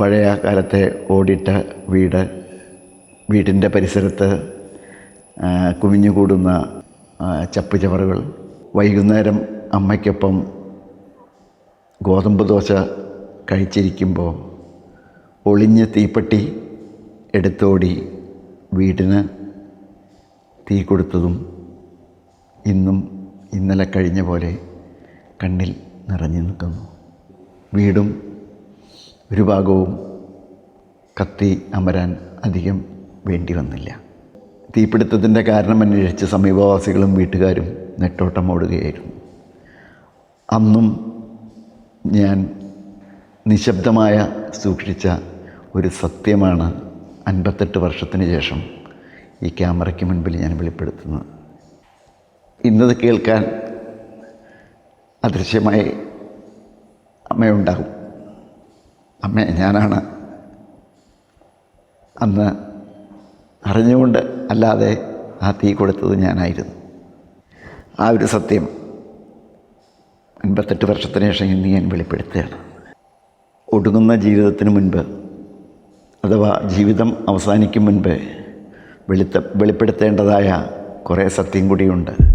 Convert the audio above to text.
പഴയ കാലത്തെ ഓടിട്ട വീട് വീടിന്റെ പരിസരത്ത് കുമിഞ്ഞുകൂടുന്ന ചപ്പുചവറുകൾ വൈകുന്നേരം അമ്മയ്ക്കൊപ്പം ഗോതമ്പ് ദോശ കഴിച്ചിരിക്കുമ്പോൾ ഒളിഞ്ഞ തീപ്പെട്ടി എടുത്തോടി വീടിന് തീ കൊടുത്തതും ഇന്നും ഇന്നലെ കഴിഞ്ഞ പോലെ കണ്ണിൽ നിറഞ്ഞു നിൽക്കുന്നു. വീടും ഒരു ഭാഗവും കത്തി അമരാൻ അധികം വേണ്ടി വന്നില്ല. തീപിടുത്തത്തിന്റെ കാരണം അന്വേഷിച്ച് സമീപവാസികളും വീട്ടുകാരും നെട്ടോട്ടം ഓടുകയായിരുന്നു. അന്നും ഞാൻ നിശബ്ദമായ സൂക്ഷിച്ച ഒരു സത്യമാണ് അൻപത്തെട്ട് വർഷത്തിന് ശേഷം ഈ ക്യാമറയ്ക്ക് മുൻപിൽ ഞാൻ വെളിപ്പെടുത്തുന്നത്. ഇന്നത് കേൾക്കാൻ അദൃശ്യമായി അമ്മയുണ്ടാകും. അമ്മ ഞാനാണ്. അന്ന് അറിഞ്ഞുകൊണ്ട് അല്ലാതെ ആ തീ കൊടുത്തത് ഞാനായിരുന്നു. ആ ഒരു സത്യം അൻപത്തെട്ട് വർഷത്തിന് ശേഷം ഇന്ന് ഞാൻ വെളിപ്പെടുത്തുകയാണ്. ഒടുങ്ങുന്ന ജീവിതത്തിന് മുൻപ് അഥവാ ജീവിതം അവസാനിക്കും മുൻപ് വെളുത്ത വെളിപ്പെടുത്തേണ്ടതായ കുറേ സത്യം കൂടിയുണ്ട്.